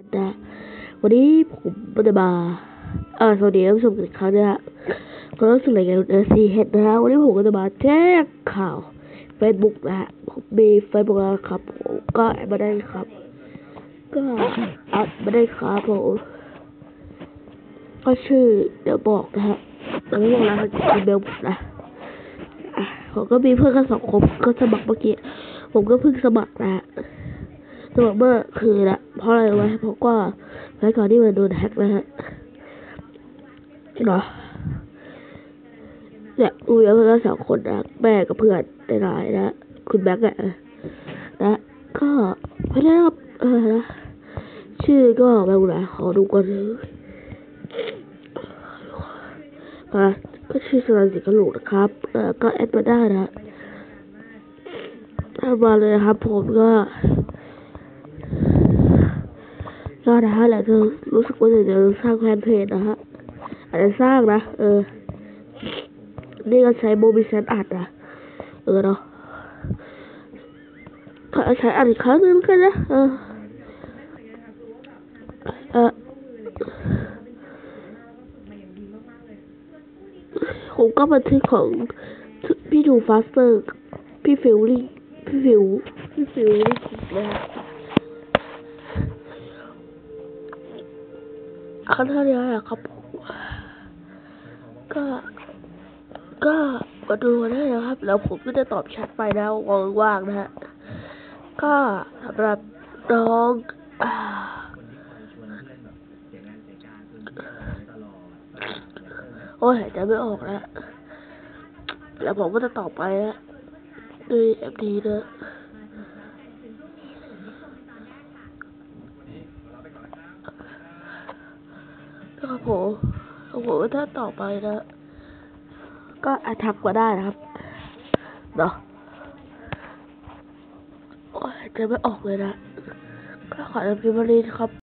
นะวันนี้ผมจะมาเออสวัสดีท่านผู้ชมกันอีกครั้งนะฮะก็รู้สึกอะไรกันเอซีเฮดนะฮะวันนี้ผมก็จะมาแจ้งข่าวเฟซบุ๊กนะฮะผมมีเฟซบุ๊กแล้วครับผมก็แอดมาได้ครับ ก็แอดมาได้ครับผมก็ชื่อเดี๋ยวบอกนะฮะแต่ไม่บอกแล้วครับอีเมลผมนะอะผมก็มีเพื่อนกันสองคนก็สมัครเมื่อกี้ผมก็เพิ่งสมัครนะ ฮะสมัครเมื่อคืนละเพราะอะไรรู้ไหมเพราะว่าไว้ก่อนที่มันโดนแฮ็กนะฮะเนาะเนี่ยอูยเพื่อนสองคนนะแม่กับเพื่อนในรายนะคุณแบ็คอะนะก็ไม่ได้รับเออนะชื่อก็ไม่รู้นะขอดูก่อนเลยมาก็ชื่อสรันสิกระโหลกนะครับเออก็แอดมาได้นะแอดมาเลยนะครับผมก็ ก็นะฮะแหละคือรู้สึกว่าจะจะสร้างแฟนเพจนะฮะอาจจะสร้างนะ เออ นี่ก็ใช้โมบิเซนอัดนะเออเนาะก็ใช้อัดอีกครั้งนึงกันนะเออเออผมก็บันทึกของพี่ดูฟาสเตอร์ พี่ฟิลลี่พี่ฟิลพี่ฟิลลี่นะ ฮะครั้งเท่านี้แหละครับ ก็ ก็มาดูกันได้นะครับ แล้วผมก็จะตอบแชทไปนะว่างๆนะฮะ ก็สำหรับน้องโอ้ยหายใจไม่ออกแล้ว แล้วผมก็จะตอบไปนะด้วยเอฟดีนะ นะครับผมโอ้โหถ้าต่อไปนะ ก็อาจทักมาได้นะครับเนาะโอ้ยจะไม่ออกเลยนะ ก็ขอรับพิมพ์มารีครับ